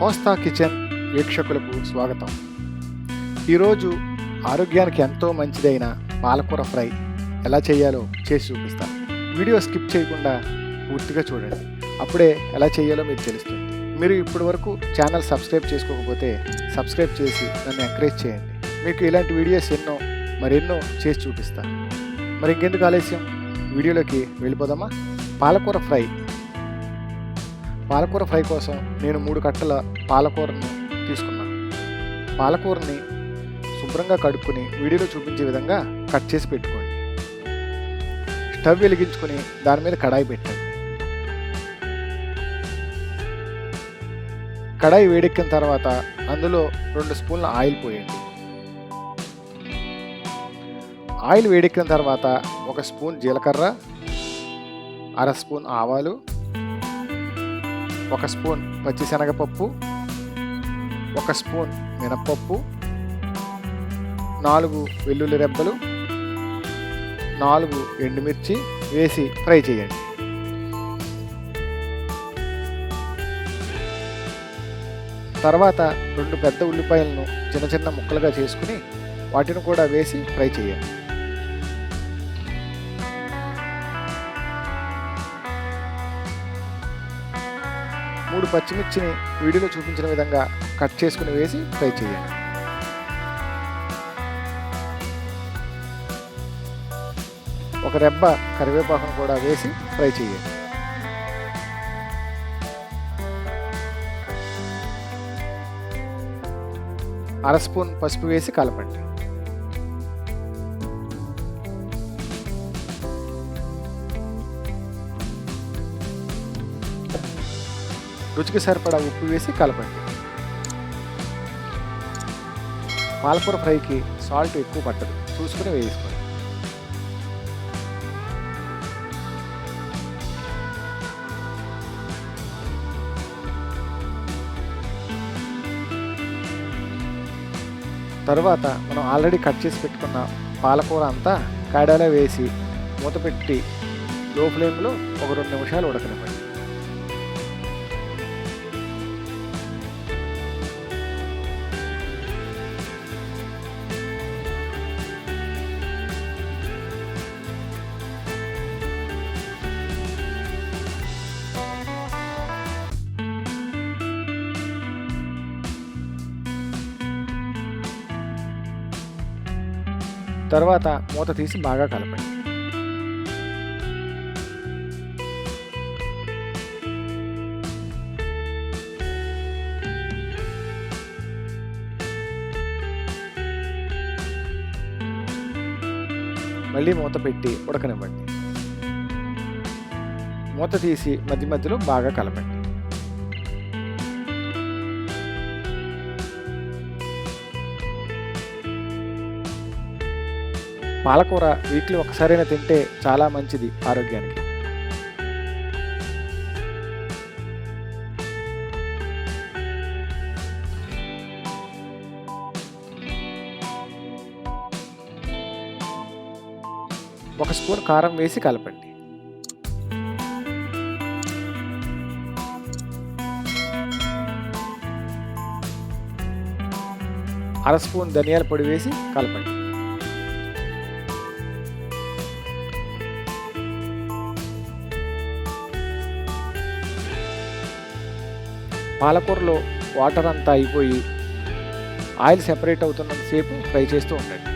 కోస్తా kitchen వీక్షకులకు స్వాగతం. ఈరోజు ఆరోగ్యానికి ఎంతో మంచిదైన పాలకూర ఫ్రై ఎలా చేయాలో చేసి చూపిస్తాను. వీడియో స్కిప్ చేయకుండా పూర్తిగా చూడండి. అప్పుడే ఎలా చేయాలో మీకు తెలుస్తుంది. మీరు ఇప్పటి వరకు ఛానల్ సబ్స్క్రైబ్ చేసుకోకపోతే సబ్స్క్రైబ్ చేసి నన్ను ఎంకరేజ్ చేయండి. మీకు ఇలాంటి వీడియోస్ ఎన్నో మరెన్నో చేసి చూపిస్తాను. మరి ఇంకెందుకు ఆలస్యం? వీడియోలోకి వెళ్ళిపోదామా? పాలకూర ఫ్రై పాలకూర ఫ్రై కోసం నేను మూడు కట్టల పాలకూరను తీసుకున్నాను పాలకూరని శుభ్రంగా కడుక్కుని వీడియోలో చూపించే విధంగా కట్ చేసి పెట్టుకోండి. స్టవ్ వెలిగించుకొని దాని మీద కడాయి పెట్టండి. కడాయి వేడెక్కిన తర్వాత అందులో రెండు స్పూన్ల ఆయిల్ పోయండి. ఆయిల్ వేడెక్కిన తర్వాత ఒక స్పూన్ జీలకర్ర అర స్పూన్ ఆవాలు ఒక స్పూన్ పచ్చిశనగపప్పు ఒక స్పూన్ మినప్పప్పు నాలుగు వెల్లుల్లి రెబ్బలు నాలుగు ఎండుమిర్చి వేసి ఫ్రై చేయండి. తర్వాత రెండు పెద్ద ఉల్లిపాయలను చిన్న చిన్న ముక్కలుగా చేసుకుని వాటిని కూడా వేసి ఫ్రై చేయండి. మూడు పచ్చిమిర్చిని వీడియోలో చూపించిన విధంగా కట్ చేసుకుని వేసి ఫ్రై చేయండి. ఒక రెబ్బ కరివేపాకును కూడా వేసి ఫ్రై చేయండి. అర స్పూన్ పసుపు వేసి కలపండి. రుచికి సరిపడా ఉప్పు వేసి కలపండి. పాలకూర ఫ్రైకి సాల్ట్ ఎక్కువ పట్టదు. చూసుకుని వేసుకోండి. తరువాత మనం ఆల్రెడీ కట్ చేసి పెట్టుకున్న పాలకూర అంతా కాడాలో వేసి మూత పెట్టి లో ఫ్లేమ్లో ఒక రెండు నిమిషాలు ఉడకనివ్వండి. తర్వాత మూత తీసి బాగా కలపండి. మళ్ళీ మూత పెట్టి ఉడకనివ్వండి. మూత తీసి మధ్య మధ్యలో బాగా కలపండి. పాలకూర వీక్లీ ఒకసారైనా తింటే చాలా మంచిది ఆరోగ్యానికి. ఒక స్పూన్ కారం వేసి కలపండి. అర స్పూన్ ధనియాల పొడి వేసి కలపండి. పాలకూరలో వాటర్ అంతా అయిపోయి ఆయిల్ సెపరేట్ అవుతున్నంతసేపు ఫ్రై చేస్తూ ఉండండి.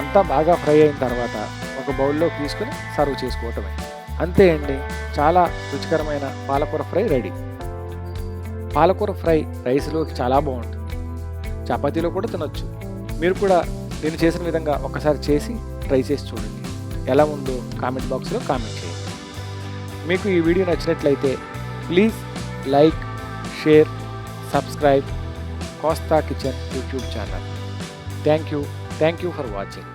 అంతా బాగా ఫ్రై అయిన తర్వాత ఒక బౌల్లో తీసుకుని సర్వ్ చేసుకోవటమే. అంతే అండి. చాలా రుచికరమైన పాలకూర ఫ్రై రెడీ. పాలకూర ఫ్రై రైస్లోకి చాలా బాగుంటుంది. చపాతీలో కూడా తినొచ్చు. మీరు కూడా నేను చేసిన విధంగా ఒకసారి చేసి ట్రై చేసి చూడండి. ఎలా ఉందో కామెంట్ బాక్స్లో కామెంట్ చేయండి. మీకు ఈ వీడియో నచ్చినట్లయితే please like share subscribe Kosta kitchen YouTube channel. Thank you thank you for watching.